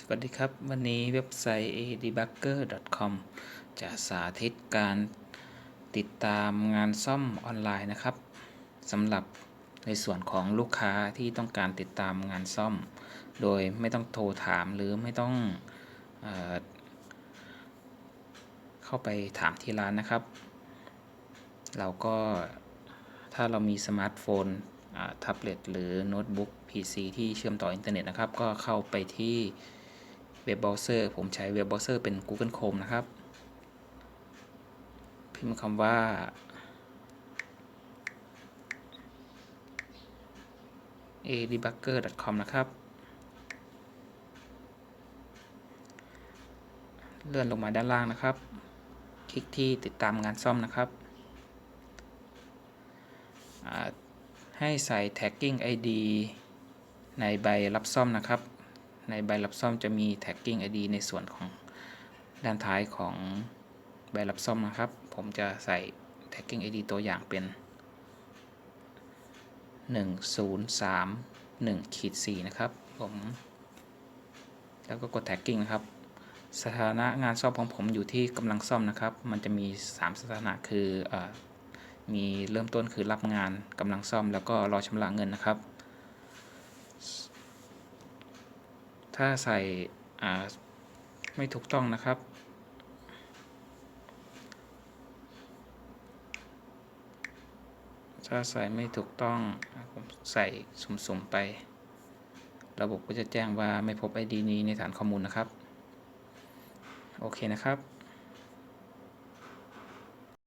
สวัสดีครับ วันนี้เว็บไซต์ adebugger.com จะสาธิตการติดตามงานซ่อมออนไลน์นะครับสำหรับในส่วนของลูกค้าที่ต้องการติดตามงานซ่อม โดยไม่ต้องโทรถามหรือไม่ต้องเออเข้าไปถามที่ร้านนะครับ เราก็ถ้าเรามีสมาร์ทโฟนแท็บเล็ตหรือโน้ตบุ๊ก PC ที่เชื่อมต่ออินเทอร์เน็ตนะครับ ก็เข้าไปที่ เว็บเบราว์เซอร์ผมใช้เว็บเบราว์เซอร์เป็น Google Chrome นะครับ พิมพ์คำว่า adebugger.com นะครับ เลื่อนลงมาด้านล่างนะครับ คลิกที่ติดตามงานซ่อมนะครับ ให้ใส่ tagging ID ในใบรับซ่อมนะครับ ในใบรับซ่อมจะมี tagging ID ในส่วนของด้านท้ายของใบรับซ่อมนะครับ ผมจะใส่ tagging ID ตัวอย่างเป็น 1031ขีด4นะครับผมแล้วก็กด tagging นะครับ สถานะงานซ่อมของผมอยู่ที่กำลังซ่อมนะครับ มันจะมี 3 สถานะคืออมีเริ่มต้นคือรับงานกำลังซ่อมแล้วก็รอชำระเงินนะครับ ถ้าใส่ไม่ถูกต้องนะครับ ถ้าใส่ไม่ถูกต้องผมใส่สุ่มๆไป ระบบก็จะแจ้งว่าไม่พบ ID นี้ในฐานข้อมูลนะครับ โอเคนะครับ